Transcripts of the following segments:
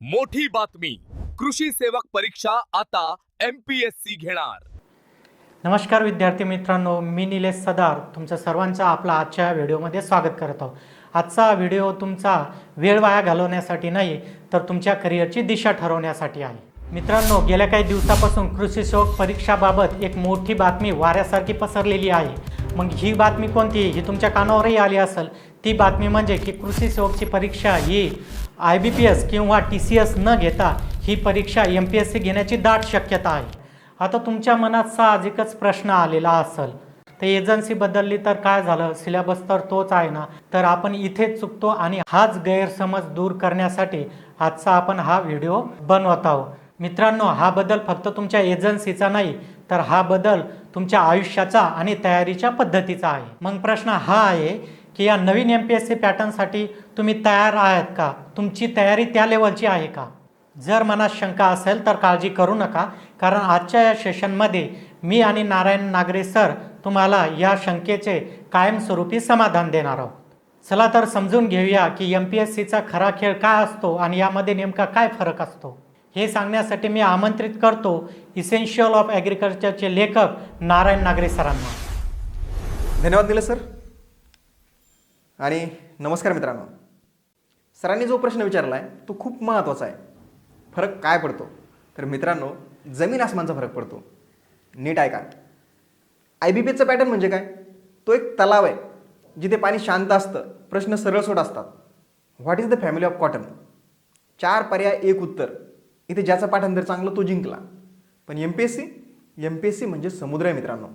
मोठी बातमी. कृषी सेवक परीक्षा आता एम पी एस सी घेणार. नमस्कार विद्यार्थी मित्रांनो मी निलेश सदार. तुमचं सर्वांचं आपला आजच्या व्हिडिओमध्ये स्वागत करत आहोत. आजचा व्हिडिओ तुमचा वेळ वाया घालवण्यासाठी नाही तर तुमच्या करिअरची दिशा ठरवण्यासाठी आहे. मित्रांनो गेल्या काही दिवसापासून कृषी सेवक परीक्षाबाबत एक मोठी बातमी वाऱ्यासारखी पसरलेली आहे. मग ही बातमी कोणती ही तुमच्या कानावरही आली असेल. ती बातमी म्हणजे की कृषी सेवकची परीक्षा ही आय बी पी एस किंवा टी सी एस न घेता ही परीक्षा एम पी एस सी घेण्याची दाट शक्यता आहे. आता तुमच्या मनात साहजिकच प्रश्न आलेला असेल. तर एजन्सी बदलली तर काय झालं? सिलेबस तर तोच आहे ना? तर आपण इथेच चुकतो आणि हाच गैरसमज दूर करण्यासाठी आजचा आपण हा व्हिडिओ बनवत आहोत. मित्रांनो हा बदल फक्त तुमच्या एजन्सीचा नाही तर हा बदल तुमच्या आयुष्याचा आणि तयारीच्या पद्धतीचा आहे. मग प्रश्न हा आहे की या नवीन एम पी एस सी पॅटर्नसाठी तुम्ही तयार आहात का? तुमची तयारी त्या लेवलची आहे का? जर मनात शंका असेल तर काळजी करू नका कारण आजच्या या सेशनमध्ये मी आणि नारायण नागरे सर तुम्हाला या शंकेचे कायमस्वरूपी समाधान देणार आहोत. चला तर समजून घेऊया की एम पी एस सीचा खरा खेळ काय असतो आणि यामध्ये नेमका काय फरक असतो? हे सांगण्यासाठी मी आमंत्रित करतो इसेन्शियल ऑफ ॲग्रिकल्चरचे लेखक नारायण नागरे सरांना. धन्यवाद दिले सर. आणि नमस्कार मित्रांनो. सरांनी जो प्रश्न विचारला आहे तो खूप महत्त्वाचा आहे. फरक काय पडतो? तर मित्रांनो जमीन आसमानचा फरक पडतो. नीट आहे का आय बी पीचा पॅटर्न म्हणजे काय? तो एक तलाव आहे जिथे पाणी शांत असतं प्रश्न सरळसोट असतात. What is the family of cotton चार पर्याय एक उत्तर. इथे ज्याचा पाठांतर चांगलं तो जिंकला. पण M P S C M P S C म्हणजे समुद्र आहे मित्रांनो.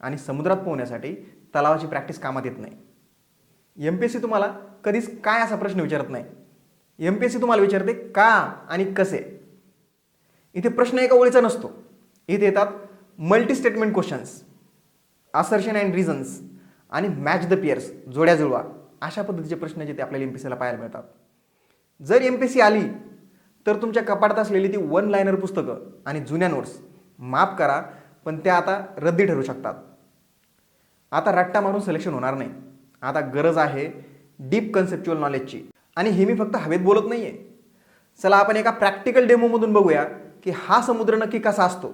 आणि समुद्रात पोहण्यासाठी तलावाची प्रॅक्टिस कामात येत नाही. एम पी एस सी तुम्हाला कधीच काय असा प्रश्न विचारत नाही. एम पी एस सी तुम्हाला विचारते का आणि कसे? इथे प्रश्न एका ओळीचा नसतो. इथे येतात multi statement questions assertion and reasons आणि मॅच द पियर्स जोड्या जुळवा. अशा पद्धतीचे प्रश्न जे ते आपल्याला एम पी सीला पाहायला मिळतात. जर एम पी सी आली तर तुमच्या कपाटात असलेली ती वन लायनर पुस्तकं आणि जुन्या नोट्स माफ करा पण त्या आता रद्दी ठरू शकतात. आता रट्टा मारून सिलेक्शन होणार नाही. आता गरज आहे डीप कन्सेप्च्युअल नॉलेजची आणि हे मी फक्त हवेत बोलत नाही आहे चला आपण एका प्रॅक्टिकल डेमोमधून बघूया की हा समुद्र नक्की कसा असतो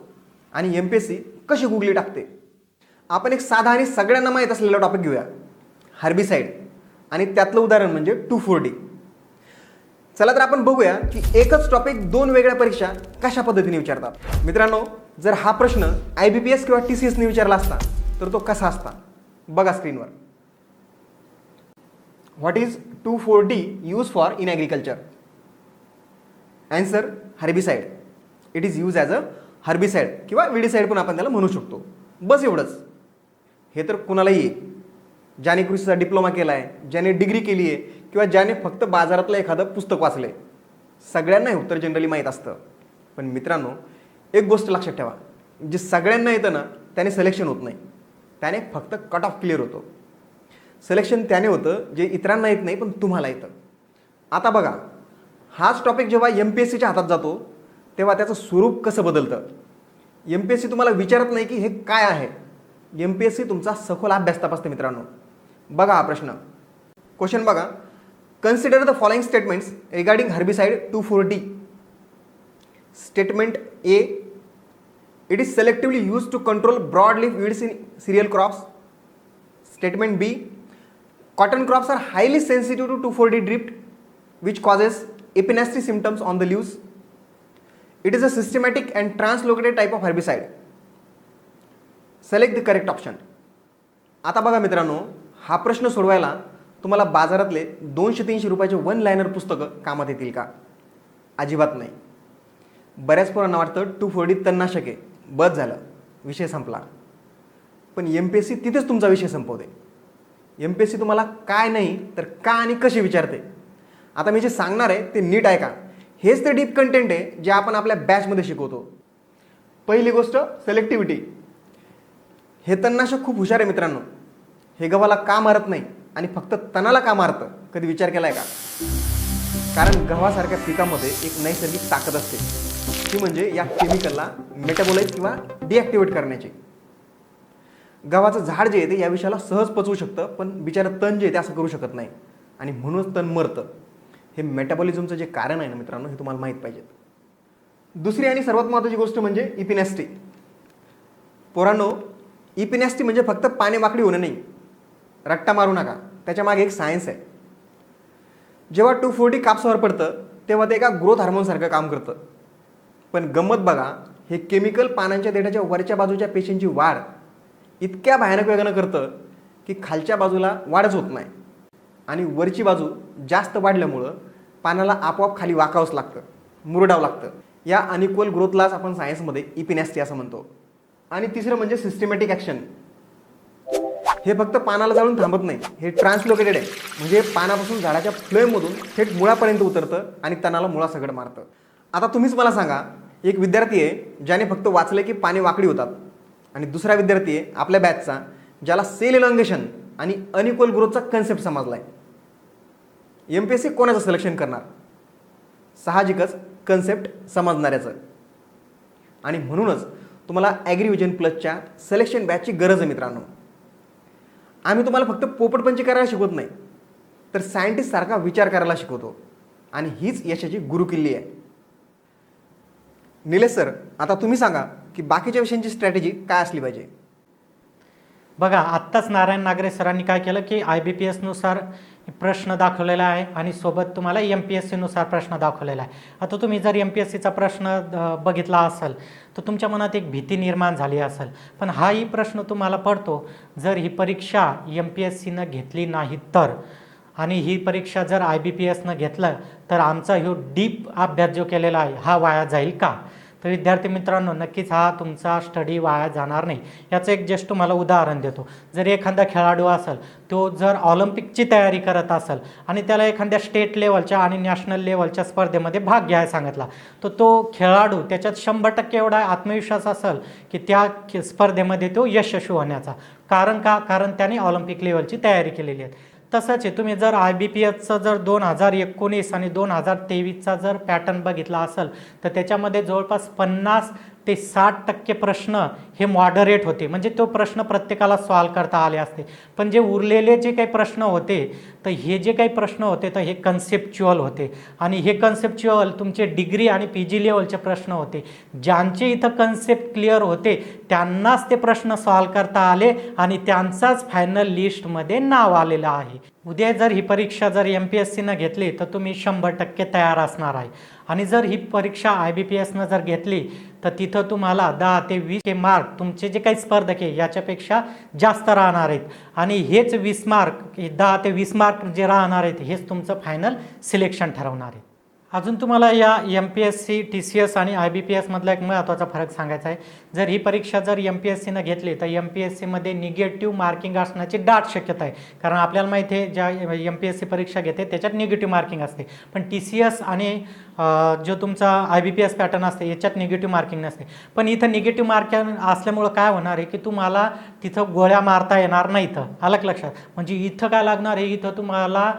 आणि एम पी एस सी कशी गुगली टाकते. आपण एक साधा आणि सगळ्यांना माहीत असलेला टॉपिक घेऊया. हर्बिसाईड आणि त्यातलं उदाहरण म्हणजे टू फोर डी चला तर आपण बघूया की एकच टॉपिक दोन वेगळ्या परीक्षा कशा पद्धतीने विचारतात. मित्रांनो जर हा प्रश्न आय बी पी एस किंवा टी सी एसने विचारला असता तर तो कसा असता? बघा स्क्रीनवर what is two four D use for in agriculture answer herbicide it is use as a herbicide किंवा विडीसाईड पण आपण त्याला म्हणू शकतो. बस एवढंच. हे तर कुणालाही येईल ज्याने कृषीचा डिप्लोमा केला आहे ज्याने डिग्री केली आहे किंवा ज्याने फक्त बाजारातलं एखादं पुस्तक वाचलं आहे सगळ्यांना हे उत्तर जनरली माहीत असतं. पण मित्रांनो एक गोष्ट लक्षात ठेवा. जे सगळ्यांना येतं ना त्याने सिलेक्शन होत नाही. त्याने फक्त कट ऑफ क्लिअर होतो. सिलेक्शन त्याने होतं जे इतरांना येत नाही पण तुम्हाला येतं. आता बघा हाच टॉपिक जेव्हा एम पी एस सीच्या हातात जातो तेव्हा त्याचं स्वरूप कसं बदलतं? एम पी एस सी तुम्हाला विचारत नाही की हे काय आहे? एम पी एस सी तुमचा सखोल अभ्यास तपासते मित्रांनो. बघा हा प्रश्न. क्वेश्चन बघा. Consider the following statements regarding herbicide two four D statement A it is selectively use to control broad leaf weeds in cereal crops statement B cotton crops are highly sensitive to two four D drift which causes epinasty symptoms on the leaves it is a systematic and translocated type of herbicide select the correct option आता बघा मित्रांनो हा प्रश्न सोडवायला तुम्हाला बाजारातले दोनशे तीनशे रुपयाचे वन लायनर पुस्तकं कामात येतील का? अजिबात नाही. बऱ्याच पोरांना वाटतं टू फोर्टी तन्नाशक. आहे बस झालं. विषय संपला. पण एम पी एस सी तिथेच तुमचा विषय संपवते. एम पी एस सी तुम्हाला काय नाही तर का आणि कशी विचारते? आता मी जे सांगणार आहे ते नीट आहे का हेच ते डीप कंटेंट आहे जे आपण आपल्या बॅचमध्ये शिकवतो. पहिली गोष्ट सिलेक्टिव्हिटी हे तणनाशक खूप हुशार आहे मित्रांनो. हे गव्हाला का मारत नाही आणि फक्त तणाला का मारतं? कधी विचार केला आहे का? कारण गव्हासारख्या पिकामध्ये एक नैसर्गिक ताकद असते. ती म्हणजे या केमिकलला मेटाबोलाइज किंवा डिॲक्टिवेट करण्याची. गव्हाचं झाड जे आहे ते या विषयाला सहज पचवू शकतं पण बिचारं तण जे आहे ते असं करू शकत नाही. आणि म्हणूनच तण मरतं. हे मेटाबॉलिझमचं जे कारण आहे ना मित्रांनो हे तुम्हाला माहीत पाहिजे दुसरी आणि सर्वात महत्त्वाची गोष्ट म्हणजे इपिनॅस्टी पोरांनो इपिनॅस्टी म्हणजे फक्त पाणी वाकडी होणं नाही. रट्टा मारू नका. त्याच्यामागे एक सायन्स आहे. जेव्हा टू फोर्टी कापसावर पडतं तेव्हा ते एका ग्रोथ हार्मोनसारखं काम करतं. पण गंमत बघा हे केमिकल पानांच्या देठाच्या वरच्या बाजूच्या पेशींची वाढ इतक्या भयानक वेगानं करतं की खालच्या बाजूला वाढच होत नाही. आणि वरची बाजू जास्त वाढल्यामुळं पानाला आपोआप खाली वाकावंच लागतं मुरडावं लागतं. या अनिक्वल ग्रोथलाच आपण सायन्समध्ये इपिनॅस्टी असं म्हणतो. आणि तिसरं म्हणजे सिस्टमॅटिक ॲक्शन हे फक्त पानाला जाळून थांबत नाही. हे ट्रान्सलोकेटेड आहे. म्हणजे पानापासून झाडाच्या फ्लेममधून थेट मुळापर्यंत उतरतं आणि तणाला मुळासकट मारतं. आता तुम्हीच मला सांगा एक विद्यार्थी आहे ज्याने फक्त वाचलं की पाने वाकडी होतात. आणि दुसरा विद्यार्थी आहे आपल्या बॅचचा ज्याला सेल इलॉंगेशन आणि अनइक्वल ग्रोथचा कन्सेप्ट समजला आहे एम पी एस सी कोणाचं सिलेक्शन करणार? साहजिकच कन्सेप्ट समजणाऱ्याचं. आणि म्हणूनच तुम्हाला ॲग्रीविजन प्लसच्या सिलेक्शन बॅचची गरज आहे मित्रांनो. आम्ही तुम्हाला फक्त पोपटपंची करायला शिकवत नाही तर सायंटिस्टसारखा विचार करायला शिकवतो. आणि हीच यशाची गुरुकिल्ली आहे. निलेश सर आता तुम्ही सांगा की बाकीच्या विषयांची स्ट्रॅटेजी काय असली पाहिजे? बघा आत्ताच नारायण नागरे सरांनी काय केलं की आय बी पी एसनुसार प्रश्न दाखवलेला आहे आणि सोबत तुम्हाला एम पी एस सीनुसार प्रश्न दाखवलेला आहे. आता तुम्ही जर एम पी एस सीचा प्रश्न बघितला असेल तर तुमच्या मनात एक भीती निर्माण झाली असेल. पण हाही प्रश्न तुम्हाला पडतो जर ही परीक्षा एम पी एस सीनं घेतली नाही तर. आणि ही परीक्षा जर आय बी पी एसनं घेतलं तर आमचा ह्यो डीप अभ्यास जो केलेला आहे हा वाया जाईल का? तर विद्यार्थी मित्रांनो नक्कीच हा तुमचा स्टडी वाया जाणार नाही. याचं एक जस्ट तुम्हाला उदाहरण देतो. जर एखादा खेळाडू असेल तो जर ऑलिम्पिकची तयारी करत असेल आणि त्याला एखाद्या स्टेट लेवलच्या आणि नॅशनल लेवलच्या स्पर्धेमध्ये भाग घ्यायला सांगितला तर तो खेळाडू त्याच्यात शंभर टक्के एवढा आत्मविश्वास असेल की त्या स्पर्धेमध्ये तो यशस्वी होण्याचा. कारण का? कारण त्याने ऑलिम्पिक लेवलची तयारी केलेली आहे. तसंच आहे तुम्ही जर आय बी पी एसचं जर दोन हजार एकोणीस आणि दोन हजार तेवीसचा जर पॅटर्न बघितला असेल तर त्याच्यामध्ये जवळपास पन्नास ते साठ टक्के प्रश्न हे मॉडरेट होते. म्हणजे तो प्रश्न प्रत्येकाला सॉल्व करता आले असते. पण जे उरलेले जे काही प्रश्न होते तर हे जे काही प्रश्न होते तर हे कन्सेप्च्युअल होते. आणि हे कन्सेप्च्युअल तुमचे डिग्री आणि पी जी लेवलचे प्रश्न होते. ज्यांचे इथं कन्सेप्ट क्लिअर होते त्यांनाच ते प्रश्न सॉल्व करता आले आणि त्यांचाच फायनल लिस्टमध्ये नाव आलेलं आहे. उद्या जर ही परीक्षा जर एम पी एस सीनं घेतली तर तुम्ही शंभर टक्के तयार असणार आहे. आणि जर ही परीक्षा आय बी पी एसनं जर घेतली तर तिथं तुम्हाला दहा ते वीस के मार्क तुमचे जे काही स्पर्धक आहे याच्यापेक्षा जास्त राहणार आहेत. आणि हेच वीस मार्क दहा ते वीस मार्क जे राहणार आहेत हेच तुमचं फायनल सिलेक्शन ठरवणार आहे अजून तुम्हाला या M P S C T C S आणि आय बी पी एसमधला एक महत्त्वाचा फरक सांगायचा आहे. जर ही परीक्षा जर एम पी एस सीनं घेतली तर एम पी एस सीमध्ये निगेटिव्ह मार्किंग असण्याची दाट शक्यता आहे. कारण आपल्याला माहिती आहे ज्या एम पी एस सी परीक्षा घेते त्याच्यात निगेटिव्ह मार्किंग असते. पण टी सी एस आणि जो तुमचा I B P S pattern असते याच्यात निगेटिव्ह मार्किंग नसते. पण इथं निगेटिव्ह मार्किंग असल्यामुळं काय होणार आहे की तुम्हाला तिथं गोळ्या मारता येणार नाही इथं. अलग लक्षात. म्हणजे इथं काय लागणार आहे इथं तुम्हाला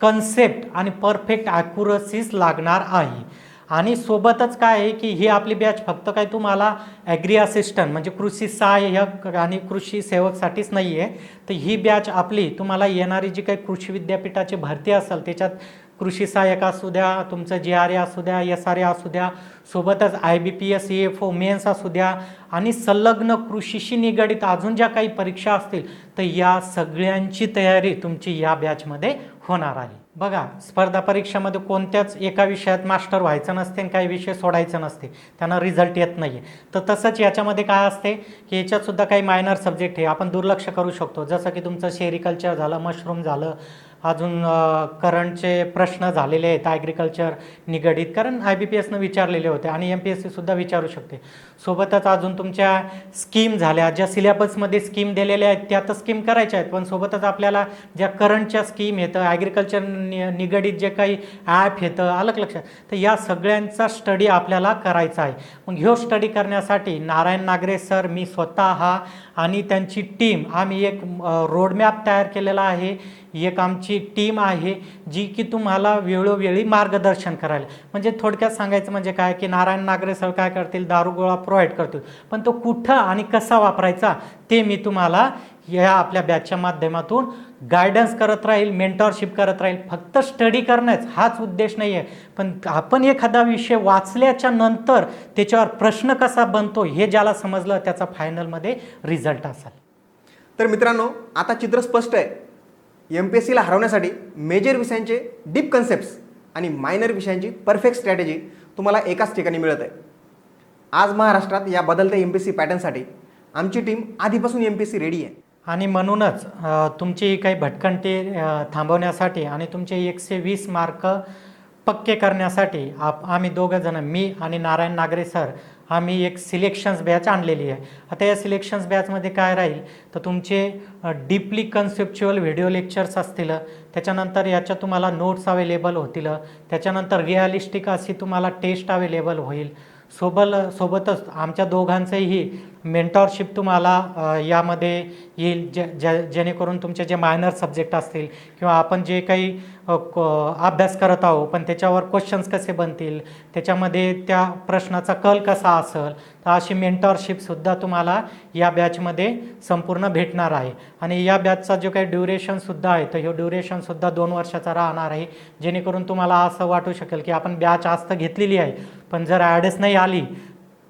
कन्सेप्ट आणि परफेक्ट ॲक्युरसीच लागणार आहे. आणि सोबतच काय आहे की ही आपली बॅच फक्त काय तुम्हाला ॲग्री असिस्टंट म्हणजे कृषी सहाय्यक आणि कृषी सेवकसाठीच नाही आहे तर ही बॅच आपली तुम्हाला येणारी जी काही कृषी विद्यापीठाची भरती असेल त्याच्यात कृषी सहाय्यक असू द्या तुमचं जी आर ए असू द्या एस आर ए असू द्या सोबतच I B P S A F O mains असू द्या आणि संलग्न कृषीशी निगडित अजून ज्या काही परीक्षा असतील तर या सगळ्यांची तयारी तुमची या बॅचमध्ये होणार आहे. बघा स्पर्धा परीक्षेमध्ये कोणत्याच एका विषयात मास्टर व्हायचं नसते आणि काही विषय सोडायचं नसते. त्यांना रिझल्ट येत नाही आहे तर तसंच याच्यामध्ये काय असते की याच्यातसुद्धा काही मायनर सब्जेक्ट आहे. आपण दुर्लक्ष करू शकतो. जसं की तुमचं शेरिकल्चर झालं मशरूम झालं अजून करंटचे प्रश्न झालेले आहेत ॲग्रिकल्चर निगडीत. कारण आय बी पी एसनं विचारलेले होते आणि एम पी एस सीसुद्धा विचारू शकते. सोबतच अजून तुमच्या स्कीम झाल्या ज्या सिलेबसमध्ये स्कीम दिलेल्या आहेत त्या तर स्कीम करायच्या आहेत. पण सोबतच आपल्याला ज्या करंटच्या स्कीम येतं ॲग्रिकल्चर नि निगडीत जे काही ॲप येतं अलग लक्षात. तर या सगळ्यांचा स्टडी आपल्याला करायचा आहे. मग ह्यो स्टडी करण्यासाठी नारायण नागरे सर मी स्वतः आणि त्यांची टीम आम्ही एक रोडमॅप तयार केलेला आहे. एक आमची टीम आहे जी की तुम्हाला वेळोवेळी मार्गदर्शन करायला. म्हणजे थोडक्यात सांगायचं म्हणजे काय की नारायण नागरे सर काय करतील? दारुगोळा प्रोव्हाइड करतील. पण तो कुठं आणि कसा वापरायचा ते मी तुम्हाला ह्या आपल्या बॅचच्या माध्यमातून गायडन्स करत राहील मेंटॉरशिप करत राहील. फक्त स्टडी करणंच हाच उद्देश नाही आहे पण आपण एखादा विषय वाचल्याच्या नंतर त्याच्यावर प्रश्न कसा बनतो हे ज्याला समजलं त्याचा फायनलमध्ये रिझल्ट असेल. तर मित्रांनो आता चित्र स्पष्ट आहे. एम पी एस सीला हरवण्यासाठी मेजर विषयांचे डीप कन्सेप्ट्स आणि मायनर विषयांची परफेक्ट स्ट्रॅटेजी तुम्हाला एकाच ठिकाणी मिळत आहे. आज महाराष्ट्रात या बदलत्या एम पी एस सी पॅटर्नसाठी आमची टीम आधीपासून M P S C ready आहे. आणि म्हणूनच तुमची काही भटकंती थांबवण्यासाठी आणि तुमचे एकशे वीस मार्क पक्के करण्यासाठी आप आम्ही दोघंजणं मी आणि नारायण नागरे सर आम्ही एक सिलेक्शन्स बॅच आणलेली आहे. आता या सिलेक्शन्स बॅचमध्ये काय राहील? तर तुमचे डीपली कन्सेप्च्युअल व्हिडिओ लेक्चर्स असतील त्याच्यानंतर याच्या तुम्हाला नोट्स अवेलेबल होतील त्याच्यानंतर रिअलिस्टिक अशी तुम्हाला टेस्ट अवेलेबल होईल. सोबल सोबतच आमच्या दोघांचंही मेंटॉरशिप तुम्हाला यामध्ये येईल. जे जे जेणेकरून तुमचे जे मायनर सब्जेक्ट असतील किंवा आपण जे काही अभ्यास करत आहोत पण त्याच्यावर क्वेश्चन्स कसे बनतील त्याच्यामध्ये त्या प्रश्नाचा कल कसा असेल तर अशी मेंटॉरशिपसुद्धा तुम्हाला या बॅचमध्ये संपूर्ण भेटणार आहे. आणि या बॅचचा जो काही ड्युरेशनसुद्धा आहे तर ह्यो ड्युरेशनसुद्धा दोन वर्षाचा राहणार आहे. जेणेकरून तुम्हाला असं वाटू शकेल की आपण बॅच आज तर घेतलेली आहे पण जर ॲडच नाही आली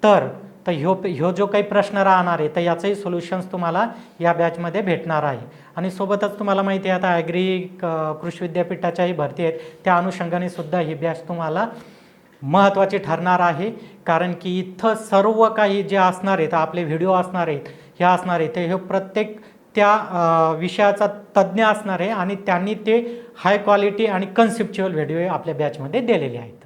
तर तर ह्यो ह्यो जो काही प्रश्न राहणार आहे तर याचंही सोल्युशन्स तुम्हाला या बॅचमध्ये भेटणार आहे. आणि सोबतच तुम्हाला माहिती आहे आता ॲग्री कृषी विद्यापीठाच्याही भरती आहेत. त्या अनुषंगाने सुद्धा ही बॅच तुम्हाला महत्त्वाची ठरणार आहे. कारण की इथं सर्व काही जे असणार आहेत आपले व्हिडिओ असणार आहेत हे असणार आहेत ते हे प्रत्येक त्या विषयाचा तज्ज्ञ असणार आहे आणि त्यांनी ते हाय क्वालिटी आणि कन्सेप्च्युअल व्हिडिओ आपल्या बॅचमध्ये दिलेले आहेत.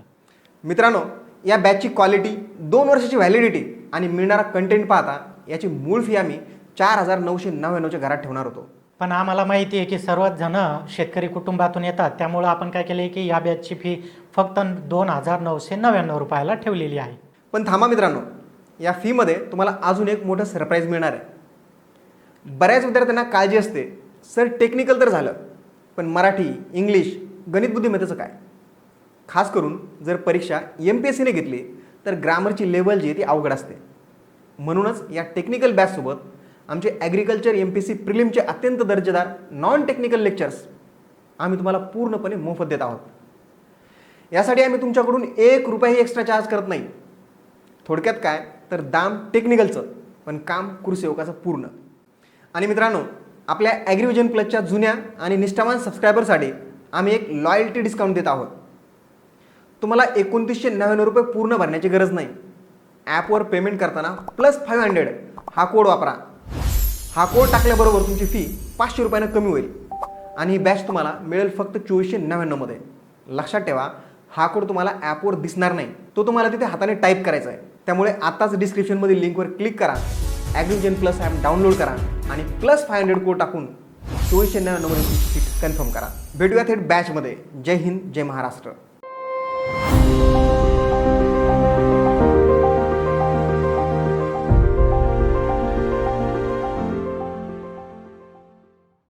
मित्रांनो या बॅचची क्वालिटी दोन वर्षाची व्हॅलिडिटी आणि मिळणारा कंटेंट पाहता याची मूळ फी आम्ही चार हजार नऊशे नव्याण्णवच्या घरात ठेवणार होतो. पण आम्हाला माहिती आहे की सर्वच जण शेतकरी कुटुंबातून येतात. त्यामुळं आपण काय केलं आहे की या बॅचची फी फक्त दोन हजार नऊशे नव्याण्णव रुपयाला ठेवलेली आहे. पण थांबा मित्रांनो या फीमध्ये तुम्हाला अजून एक मोठं सरप्राईज मिळणार आहे. बऱ्याच विद्यार्थ्यांना काळजी असते. सर टेक्निकल तर झालं पण मराठी इंग्लिश गणित बुद्धिमत्तेचं काय? खास करून जर परीक्षा एम पी एस सीने घेतली तर ग्रामरची लेवल जी आहे ती अवघड असते. म्हणूनच या टेक्निकल बॅचसोबत आमचे ॲग्रिकल्चर एम पी सी प्रिलिमचे अत्यंत दर्जेदार नॉन टेक्निकल लेक्चर्स आम्ही तुम्हाला पूर्णपणे मोफत देत आहोत. यासाठी आम्ही तुमच्याकडून एक रुपयाही एक्स्ट्रा चार्ज करत नाही. थोडक्यात काय? तर दाम टेक्निकलचं पण काम कुरसेवकाचं पूर्ण. आणि मित्रांनो आपल्या ॲग्रिव्हिजन प्लसच्या जुन्या आणि निष्ठावान सबस्क्रायबरसाठी आम्ही एक लॉयल्टी डिस्काउंट देत आहोत. तुम्हाला एकोणतीसशे नव्याण्णव रुपये पूर्ण भरण्याची गरज नाही. ॲपवर पेमेंट करताना प्लस फाईव्ह हंड्रेड हा कोड वापरा. हा कोड टाकल्याबरोबर तुमची फी पाचशे रुपयानं कमी होईल. आणि ही बॅच तुम्हाला मिळेल फक्त चोवीसशे नव्याण्णवमध्ये लक्षात ठेवा हा कोड तुम्हाला ॲपवर दिसणार नाही. तो तुम्हाला तिथे हाताने टाईप करायचा आहे. त्यामुळे आताच डिस्क्रिप्शनमध्ये लिंकवर क्लिक करा. ॲग्रिजन प्लस ॲप डाउनलोड करा. आणि प्लस फाय हंड्रेड कोड टाकून चोवीसशे नव्याण्णवमध्ये तुमची सीट कन्फर्म करा. भेटूया थेट बॅचमध्ये जय हिंद जय महाराष्ट्र. 啊。